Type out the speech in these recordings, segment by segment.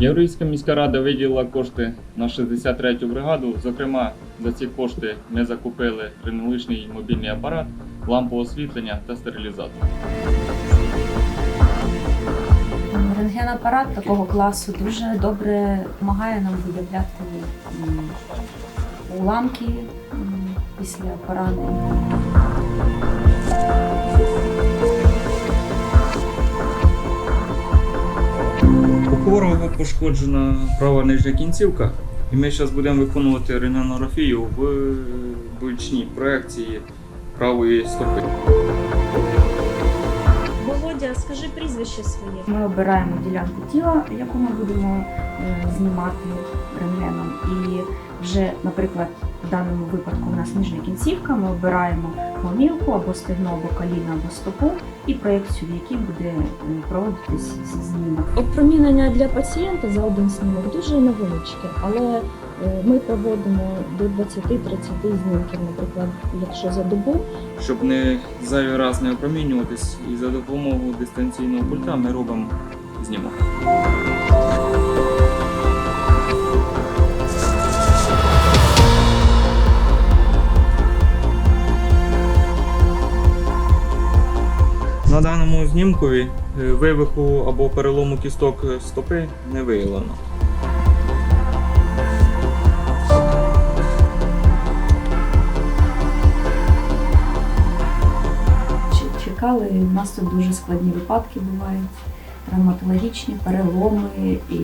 Єврейська міська рада виділила кошти на 63-ю бригаду. Зокрема, за ці кошти ми закупили рентгенологічний мобільний апарат, лампу освітлення та стерилізатор. Рентгенапарат такого класу дуже добре допомагає нам виявляти уламки після поранень. У хворого пошкоджена права нижня кінцівка, і ми зараз будемо виконувати рентгенографію в бічній проекції правої стопи. Скажи прізвище своє. Ми обираємо ділянку тіла, яку ми будемо е, знімати рентгеном. І вже, наприклад, в даному випадку у нас нижня кінцівка, ми обираємо гомілку або стегно, або коліно, або стопу і проекцію, в якій буде е, проводитись знімок. Опромінення для пацієнта за один снімок дуже невеличке, але ми проводимо до 20-30 знімків, наприклад, якщо за добу. Щоб не зайвий раз не опромінюватись, і за допомогою дистанційного пульта ми робимо знімок. На даному знімкові е, вивиху або перелому кісток стопи не виявлено. Чекали, у нас тут дуже складні випадки бувають, травматологічні переломи і,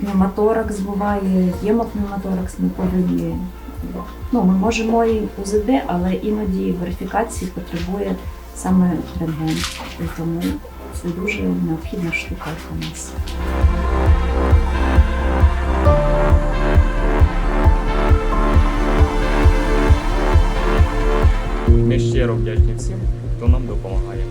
пневмоторакс буває, гемопневмоторакс ми повинні. Ну, ми можемо і УЗД, але іноді верифікації потребує саме рентген. І тому це дуже необхідна штука для нас. Ми щиро вдячні всім, хто нам допомагає.